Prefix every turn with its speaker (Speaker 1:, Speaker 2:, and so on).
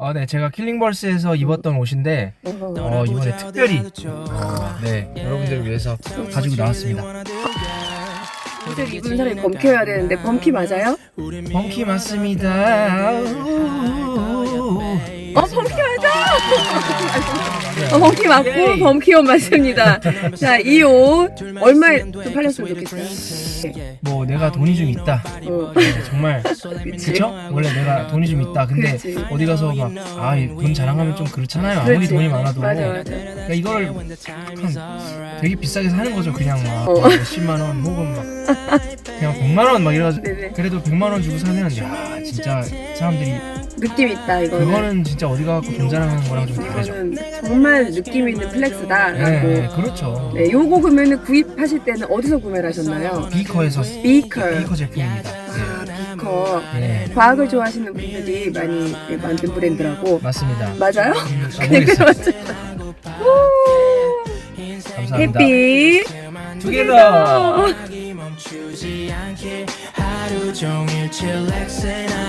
Speaker 1: 어, 네, 제가 킬링벌스에서 입었던 옷인데 어, 이번에 특별히 어, 네 여러분들을 위해서 가지고 나왔습니다.
Speaker 2: 옷을 입은 사람이 범키여야 되는데 범키 맞아요?
Speaker 1: 펑키 맞습니다.
Speaker 2: 어 범키 맞아! 어, 범키 맞고 범키 옷 맞습니다. 자 이 옷 얼마에 좀 팔렸으면 좋겠어요. 네.
Speaker 1: 뭐 내가 돈이 좀 있다.
Speaker 2: 어.
Speaker 1: 네, 정말 그쵸? 원래 내가 돈이 좀 있다. 근데
Speaker 2: 그렇지.
Speaker 1: 어디 가서 막 아 돈 자랑하면 좀 그렇잖아요. 아무리
Speaker 2: 그렇지.
Speaker 1: 돈이 많아도.
Speaker 2: 맞아 맞아.
Speaker 1: 그러니까 이걸 한 되게 비싸게 사는 거죠. 그냥 막
Speaker 2: 어.
Speaker 1: 몇십만 원 혹은 막 그냥 100만 원 막 이래가지고
Speaker 2: 네네.
Speaker 1: 그래도 100만 원 주고 사면 야 진짜 사람들이
Speaker 2: 느낌 있다 이거는.
Speaker 1: 그거는 진짜 어디 가서 돈 자랑하는 거랑 좀 다르죠.
Speaker 2: 이거는 정말 느낌 있는 플렉스다라고.
Speaker 1: 네, 그렇죠.
Speaker 2: 네, 요거 그러면은 구입하실 때는 어디서 구매를 하셨나요?
Speaker 1: 비커에서
Speaker 2: 비커.
Speaker 1: 비커 제품입니다.
Speaker 2: 아, 비커.
Speaker 1: 네, 네,
Speaker 2: 과학을 좋아하시는 분들이 많이 네, 만든 브랜드라고.
Speaker 1: 맞습니다.
Speaker 2: 맞아요?
Speaker 1: 음, 아,
Speaker 2: 네,
Speaker 1: 모르겠어요.
Speaker 2: 그렇죠.
Speaker 1: 감사합니다.
Speaker 2: 해피.
Speaker 3: 멈추지 않게 하루 종일 칠렉슨하고파